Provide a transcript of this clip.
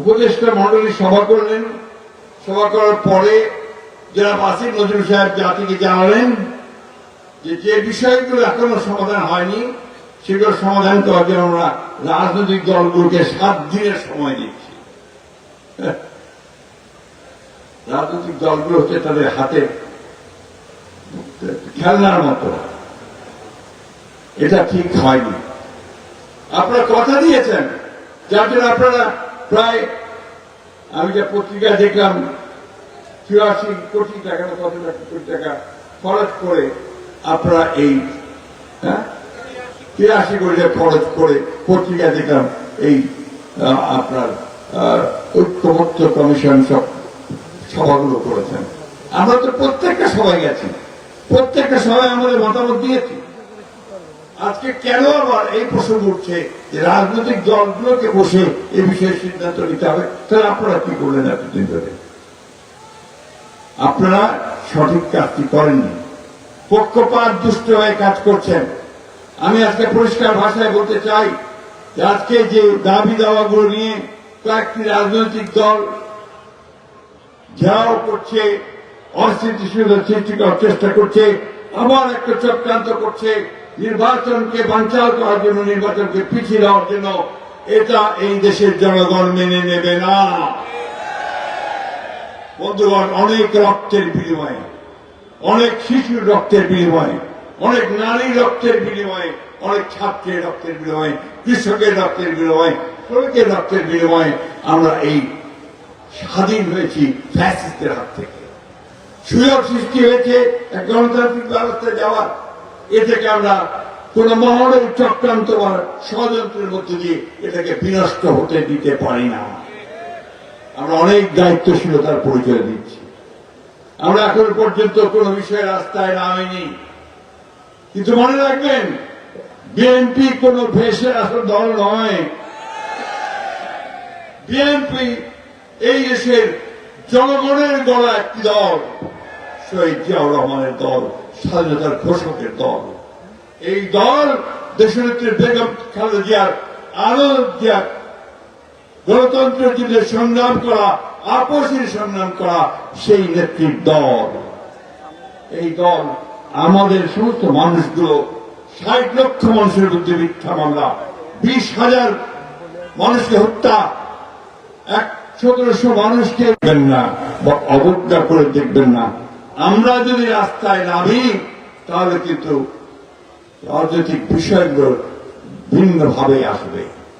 উপদেষ্টা মন্ডলী সভা করলেন। সভা করার পরে যারা বাসির নজরুল সাহেব জাতিকে জানালেন যে যে বিষয়গুলো এখনও সমাধান হয়নি সেগুলো সমাধান করার জন্য আমরা রাজনৈতিক দলগুলোকে সাত দিনের সময় দিচ্ছি। রাজনৈতিক দলগুলো হচ্ছে তাদের হাতে খেলনার মতো। এটা ঠিক হয়নি। আপনারা কথা দিয়েছেন, যার জন্য আপনারা প্রায় আমি যে পত্রিকা দেখলাম চুরাশি কোটি টাকা না কত কোটি টাকা খরচ করে আপনারা এই হ্যাঁ? তিরাশি কোটি টাকা খরচ করে পত্রিকা দেখলাম এই আপনার ঐক্যমত্য কমিশন সব সভাগুলো করেছেন। আমরা তো প্রত্যেকটা সবাই গেছি। প্রত্যেকটা সবাই আমাদের মতামত দিয়েছি। আজকে কেন আবার এই প্রসঙ্গ উঠছে যে রাজনৈতিক দলগুলোকে বসে এ বিষয়ে সিদ্ধান্ত নিতে হবে? তাহলে আপনারা কি করলেন এতদিন ধরে? আপনারা সঠিক কাজটি করেননি। পক্ষপাত দুষ্ট হয়ে কাজ করছেন। আমি আজকে পরিষ্কার ভাষায় বলতে চাই যে আজকে যে দাবি দাওয়াগুলো নিয়ে কয়েকটি রাজনৈতিক দল ঘেরাও করছে, অস্থিতিশীলতা সৃষ্টি করার চেষ্টা করছে, আবার একটা চক্রান্ত করছে নির্বাচনকে বাঞ্চাল করার জন্য, নির্বাচনকে পিছিয়ে দেওয়ার জন্য এটা এই দেশের জনগণ মেনে নেবে না। বন্ধুগণ, অনেক রক্তের বিনিময়ে, অনেক শিশুর রক্তের বিনিময়ে, অনেক নারী রক্তের বিনিময়ে, অনেক ছাত্রের রক্তের বিনিময়ে, কৃষকের রক্তের বিনিময়ে, শ্রমিকের রক্তের বিনিময়ে আমরা এই স্বাধীন হয়েছি ফ্যাসিস্টের হাত থেকে। সুযোগ সৃষ্টি হয়েছে গণতান্ত্রিক ব্যবস্থা যাওয়ার। এ থেকে আমরা কোন মহলের চক্রান্ত ষড়যন্ত্রের মধ্যে দিয়ে এটাকে বিনষ্ট হতে দিতে পারি না। আমরা অনেক দায়িত্বশীলতার পরিচয় দিচ্ছি। আমরা এখন পর্যন্ত কোন বিষয়ে রাস্তায় নামিনি। কিন্তু মনে রাখবেন বিএনপি কোন ভেসে আসল দল নয়। বিএনপি এই দেশের জনগণের গলা একটি দল, শহীদ জিয়াউর রহমানের দল। স্বাধীনতার ঘোষকের দল। এই দল দেশনেত্রী বেগম খালেদা জিয়ার আনন্দ জিয়া গণতন্ত্রের জন্য সংগ্রাম করা, আপসের সংগ্রাম করা সেই নেত্রীর দল। এই দল আমাদের সমস্ত মানুষগুলো ষাট লক্ষ মানুষের বিরুদ্ধে মিথ্যা মামলা, বিশ হাজার মানুষকে হত্যা, এক সতেরোশো মানুষকে দেখবেন না বা অবজ্ঞা করে দেখবেন না। আমরা যদি রাস্তায় নামি তাহলে কিন্তু রাজনৈতিক বিষয়গুলো ভিন্নভাবে আসবে।